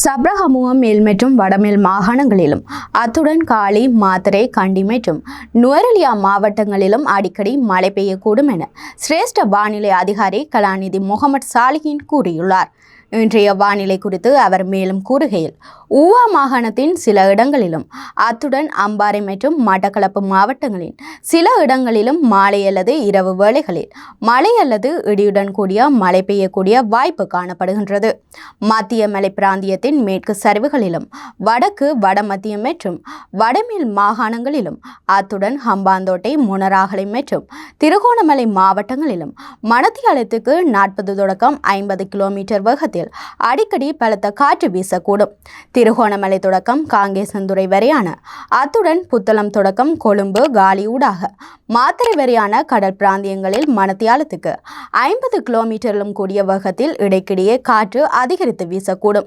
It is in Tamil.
சப்ரஹமுகம் மேல் மற்றும் வடமேல் மாகாணங்களிலும் அத்துடன் காலி மாத்தரை கண்டி மற்றும் நுவரலியா மாவட்டங்களிலும் அடிக்கடி மழை பெய்யக்கூடும் என சிரேஷ்ட வானிலை அதிகாரி கலாநிதி முகமது சாலிஹின் கூறியுள்ளார். இன்றைய வானிலை குறித்து அவர் மேலும் கூறுகையில் ஊவா மாகாணத்தின் சில இடங்களிலும் அத்துடன் அம்பாறை மற்றும் மட்டக்களப்பு மாவட்டங்களின் சில இடங்களிலும் மாலை அல்லது இரவு வேளைகளில் மழை அல்லது இடியுடன் கூடிய மழை பெய்யக்கூடிய வாய்ப்பு காணப்படுகின்றது. மத்திய மலை பிராந்தியத்தின் மேற்கு சரிவுகளிலும் வடக்கு வடமத்திய மற்றும் வடமேல் மாகாணங்களிலும் அத்துடன் ஹம்பாந்தோட்டை முனராகலை மற்றும் திருகோணமலை மாவட்டங்களிலும் மணத்தியாலத்துக்கு நாற்பது தொடக்கம் ஐம்பது கிலோமீட்டர் வேகத்தில் அடிக்கடி பலத்த காற்று வீசக்கூடும். திருகோணமலை தொடக்கம் காங்கேசந்துறை வரையான. அத்துடன் புத்தளம் தொடக்கம் கொழும்பு காலி ஊடாக. மாத்திரை வரையான கடல் பிராந்தியங்களில் மணத்தியாலத்துக்கு ஐம்பது கிலோமீட்டரிலும் கூடிய வேகத்தில் இடைக்கிடையே காற்று அதிகரித்து வீசக்கூடும்.